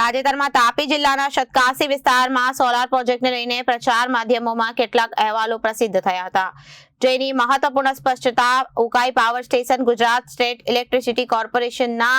તાજેતરમાં તાપી જિલ્લાના સતકાસી વિસ્તારમાં સોલાર પ્રોજેક્ટને લઈને પ્રચાર માધ્યમોમાં કેટલાક અહેવાલો પ્રસિદ્ધ થયા હતા. જેની મહત્વપૂર્ણ સ્પષ્ટતા Ukai power station Gujarat state electricity કોર્પોરેશનના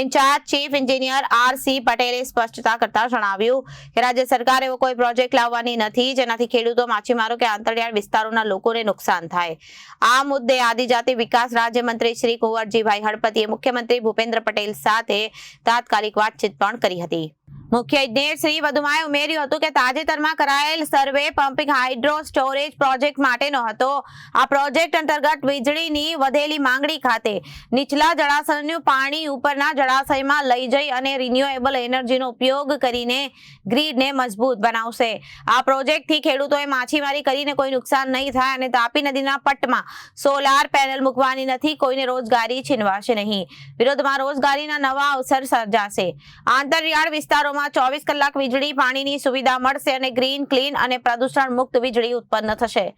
incharge chief engineer R C પટેલે સ્પષ્ટતા કરતા જણાવ્યું કે રાજ્ય સરકાર એવો કોઈ પ્રોજેક્ટ લાવવાની નથી, જેનાથી ખેડૂતો માછીમારો કે આંતરિયાળ વિસ્તારોના લોકોને નુકસાન થાય. આ મુદ્દે આદિજાતિ વિકાસ રાજ્યમંત્રી શ્રી કુંવરજીભાઈ હળપતિએ મુખ્યમંત્રી ભૂપેન્દ્ર પટેલ સાથે તાત્કાલિક વાતચીત પણ કરી હતી. મુખ્ય ઇજનેરશ્રી વધુમાં ઉમેર્યું હતું કે તાજેતરમાં કરાયેલ survey pumping hydro storage project માટેનો હતો. આ પ્રોજેક્ટ અંતર્ગત વીજળીની વધેલી માંગણી ખાતે નીચલા જળાશયનું પાણી ઉપરના જળાશયમાં લઈ જઈ અને રિન્યુએબલ એનર્જીનો ઉપયોગ કરીને ગ્રીડને મજબૂત બનાવશે. આ પ્રોજેક્ટથી ખેડૂતોએ માછીમારી કરીને કોઈ નુકસાન નહીં થાય અને તાપી નદીના પટમાં સોલાર પેનલ મૂકવાની નથી, કોઈને રોજગારી છીનવાશે નહીં. વિરોધમાં રોજગારીના નવા અવસર સર્જાશે. આંતરિયાળ વિસ્તારોમાં ચોવીસ કલાક વીજળી, પાણીની સુવિધા મળશે અને ગ્રીન, ક્લીન અને પ્રદૂષણ મુક્ત વીજળી ઉત્પન્ન થશે.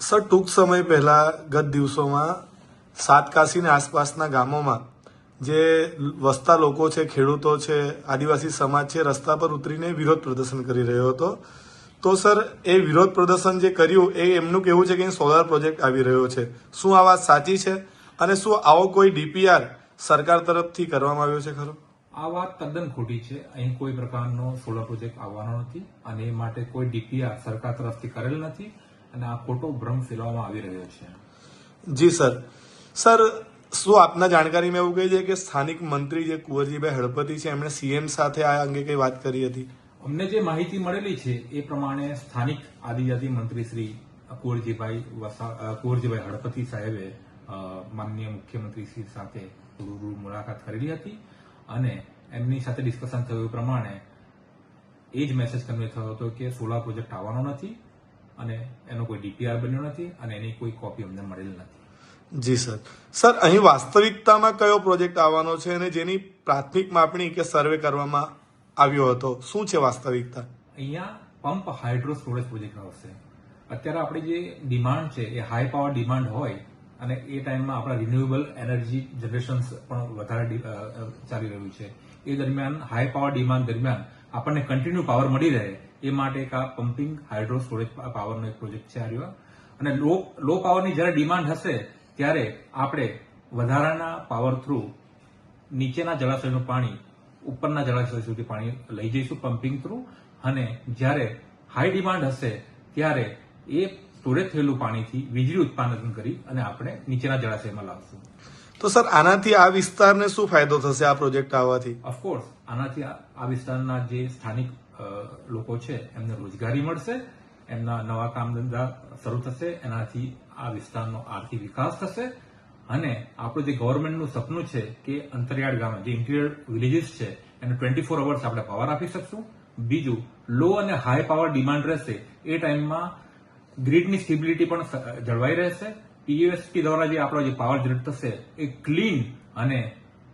સર, ટૂંક સમય પહેલા ગત દિવસોમાં સાતકાશીને આસપાસના ગામોમાં જે વસતા લોકો છે, ખેડૂતો છે, આદિવાસી સમાજ છે, રસ્તા પર ઉતરીને વિરોધ પ્રદર્શન કરી રહ્યો હતો. તો સર, એ વિરોધ પ્રદર્શન જે કર્યું, એ એમનું કહેવું છે કે સોલાર પ્રોજેક્ટ આવી રહ્યો છે. શું આ વાત સાચી છે? અને શું આવો કોઈ ડીપીઆર સરકાર તરફથી કરવામાં આવ્યો છે ખરો? આ વાત તદ્દન ખોટી છે. અહીં કોઈ પ્રકારનો સોલર પ્રોજેક્ટ આવવાનો નથી અને એ માટે કોઈ ડીપીઆર સરકાર તરફથી કરેલ નથી અને આ ખોટો ભ્રમ ફેલાવવામાં આવી રહ્યો છે. જી સર. સર શું આપના જાણકારીમાં એવું કહી છે કે સ્થાનિક મંત્રી જે કુંવરજીભાઈ હળપતિ છે એમણે સીએમ સાથે આ અંગે કઈ વાત કરી હતી? અમને જે માહિતી મળેલી છે એ પ્રમાણે સ્થાનિક આદિજાતિ મંત્રી શ્રી કુંવરજીભાઈ વસા કુંવરજીભાઈ હળપતિ સાહેબે માનનીય મુખ્યમંત્રી શ્રી સાથે રૂબરૂ મુલાકાત કરેલી હતી. અને એમની સાથે ડિસ્કશન થયું પ્રમાણે એ જ મેસેજ કન્વે થયો હતો કે સોલાર પ્રોજેક્ટ આવવાનો નથી અને એનો કોઈ ડીપીઆર બન્યો નથી અને એની કોઈ કોપી અમને મળેલ નથી. જી સર. સર અહીં વાસ્તવિકતામાં કયો પ્રોજેક્ટ આવવાનો છે અને જેની પ્રાથમિક માપણી કે સર્વે કરવામાં આવ્યો હતો? શું છે વાસ્તવિકતા? અહીંયા પંપ હાઇડ્રો સ્ટોરેજ પ્રોજેક્ટ આવશે. અત્યારે આપણી જે ડિમાન્ડ છે એ હાઈ પાવર ડિમાન્ડ હોય અને એ ટાઈમમાં આપણા રિન્યુએબલ એનર્જી જનરેશન પણ વધારે ચાલી રહ્યું છે. એ દરમિયાન હાઈ પાવર ડિમાન્ડ દરમિયાન આપણને કન્ટિન્યુ પાવર મળી રહે એ માટે એક આ પમ્પિંગ હાઇડ્રો સ્ટોરેજ પાવરનો એક પ્રોજેક્ટ છે આ અને લો લો પાવરની જ્યારે ડિમાન્ડ હશે, ત્યારે આપણે વધારાના પાવર થ્રુ નીચેના જળાશયનું પાણી, ઉપરના જળાશય સુધી પાણી લઈ જઈશું પમ્પિંગ થ્રુ અને જ્યારે હાઈ ડિમાન્ડ હશે, ત્યારે એ સ્ટોરેજ થયેલું પાણીથી વીજળી ઉત્પાદન કરી અને આપણે નીચેના જળાશયમાં લાવશું. તો સર આનાથી આ વિસ્તારને શું ફાયદો થશે આ પ્રોજેક્ટ આવવાથી? ઓફકોર્સ આનાથી આ વિસ્તારના જે સ્થાનિક લોકો છે એમને રોજગારી મળશે એમના નવા કામ ધંધા શરૂ થશે એનાથી આ વિસ્તારનો આર્થિક વિકાસ થશે અને આપણું જે ગવર્મેન્ટનું સપનું છે કે અંતરિયાળ ગામ જે ઇન્ટિરિયર વિલેજીસ છે એને ટ્વેન્ટી ફોર અવર્સ આપણે પાવર આપી શકશું. બીજું લો અને હાઈ પાવર ડિમાન્ડ રહેશે એ ટાઈમમાં ગ્રીડની સ્ટેબિલિટી પણ જળવાઈ રહેશે. પીયુએસપી દ્વારા જે આપણો જે પાવર જનરેટ થશે એ ક્લીન અને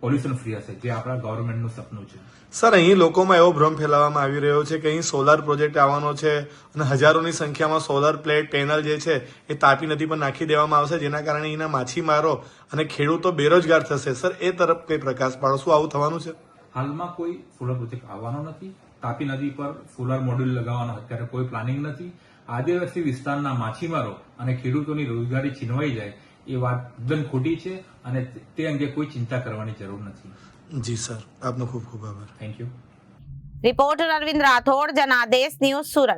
પોલ્યુશન ફ્રી હશે જે આપણા ગવર્મેન્ટનું સપનું છે. સર અહીં લોકોમાં એવો ભ્રમ ફેલાવવામાં આવી રહ્યો છે કે અહીં સોલાર પ્રોજેક્ટ આવવાનો છે અને હજારોની સંખ્યામાં સોલાર પ્લેટ પેનલ જે છે એ તાપી નદી પર નાખી દેવામાં આવશે જેના કારણે અહીંના માછીમારો અને ખેડૂતો બેરોજગાર થશે. સર એ તરફ કઈ પ્રકાશ પાડશું આવું થવાનું છે? હાલમાં કોઈ સોલર પ્રોજેક્ટ આવવાનો નથી. તાપી નદી પર સોલાર મોડ્યુલ લગાવવાનો અત્યારે કોઈ પ્લાનિંગ નથી. આદિવાસી વિસ્તારના માછીમારો અને ખેડૂતોની રોજગારી છીનવાઈ જાય એ વાત તદ્દન ખોટી છે અને તે અંગે કોઈ ચિંતા કરવાની જરૂર નથી. જી સર. આપનો ખૂબ ખૂબ આભાર. Thank you reporter Arvind Rathod Janadesh news Surat.